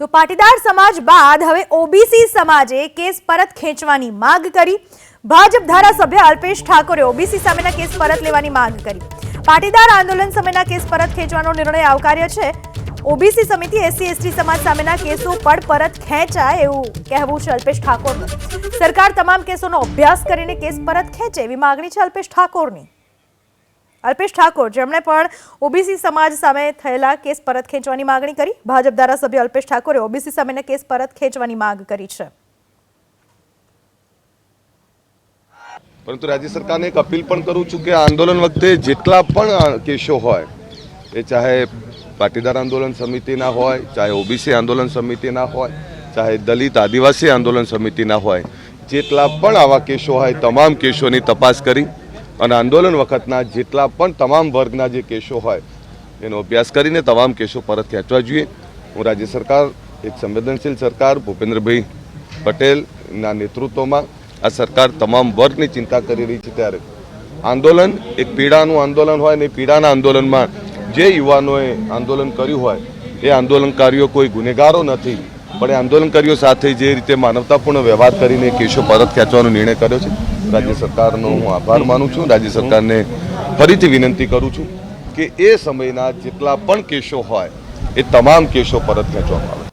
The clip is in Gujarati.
તો પાટીદાર સમાજ બાદ હવે ઓબીસી સમાજે કેસ પરત ખેંચવાની માંગ કરી. ભાજપ ધારાસભ્ય અલ્પેશ ઠાકોરે ઓબીસી સામેના કેસ પરત લેવાની માંગ કરી. પાટીદાર આંદોલન સામેના કેસ પરત ખેંચવાનો નિર્ણય આવકાર્ય છે. ઓબીસી સમિતિ એસસી એસટી સમાજ સામેના કેસો પણ પરત ખેંચાય એવું કહેવું છે અલ્પેશ ઠાકોરનું. સરકાર તમામ કેસોનો અભ્યાસ કરીને કેસ પરત ખેંચે એવી માગણી છે અલ્પેશ ઠાકોરની. અલ્પેશ ઠાકોર, જેમણે પણ ઓબીસી સમાજ સામે થયેલા કેસ પરત ખેંચવાની માંગણી કરી. ભાજપ ધારાસભ્ય અલ્પેશ ઠાકોરે ઓબીસી સામેના કેસ પરત ખેંચવાની માંગ કરી છે. પરંતુ રાજ્ય સરકારને એક અપીલ પણ કરું છું કે આંદોલન વખતે જેટલા પણ કેસો હોય, એ ચાહે પાટીદાર આંદોલન સમિતિના હોય, ચાહે ઓબીસી આંદોલન સમિતિના હોય, ચાહે દલિત આદિવાસી આંદોલન સમિતિના હોય, જેટલા પણ આવા કેસો હોય, તમામ કેસોની તપાસ કરી. અને આંદોલન વખતના જેટલા પણ તમામ વર્ગના જે કેસો હોય, એનો અભ્યાસ કરીને તમામ કેસો પરત ખેંચવા જોઈએ. હું રાજ્ય સરકાર, એક સંવેદનશીલ સરકાર, ભૂપેન્દ્રભાઈ પટેલના નેતૃત્વમાં આ સરકાર તમામ વર્ગની ચિંતા કરી રહી છે ત્યારે. આંદોલન એક પીડાનું આંદોલન હોય અને પીડાના આંદોલનમાં જે યુવાનોએ આંદોલન કર્યું હોય, એ આંદોલનકારીઓ કોઈ ગુનેગારો નથી, પણ એ આંદોલનકારીઓ સાથે જે રીતે માનવતાપૂર્ણ વ્યવહાર કરીને કેસો પરત ખેંચવાનો નિર્ણય કર્યો છે. રાજ્ય સરકારનો હું આભાર માનું છું. રાજ્ય સરકારને ફરીથી વિનંતી કરું છું કે એ સમયના જેટલા પણ કેસો હોય, એ તમામ કેસો પરત ખેંચવામાં આવે.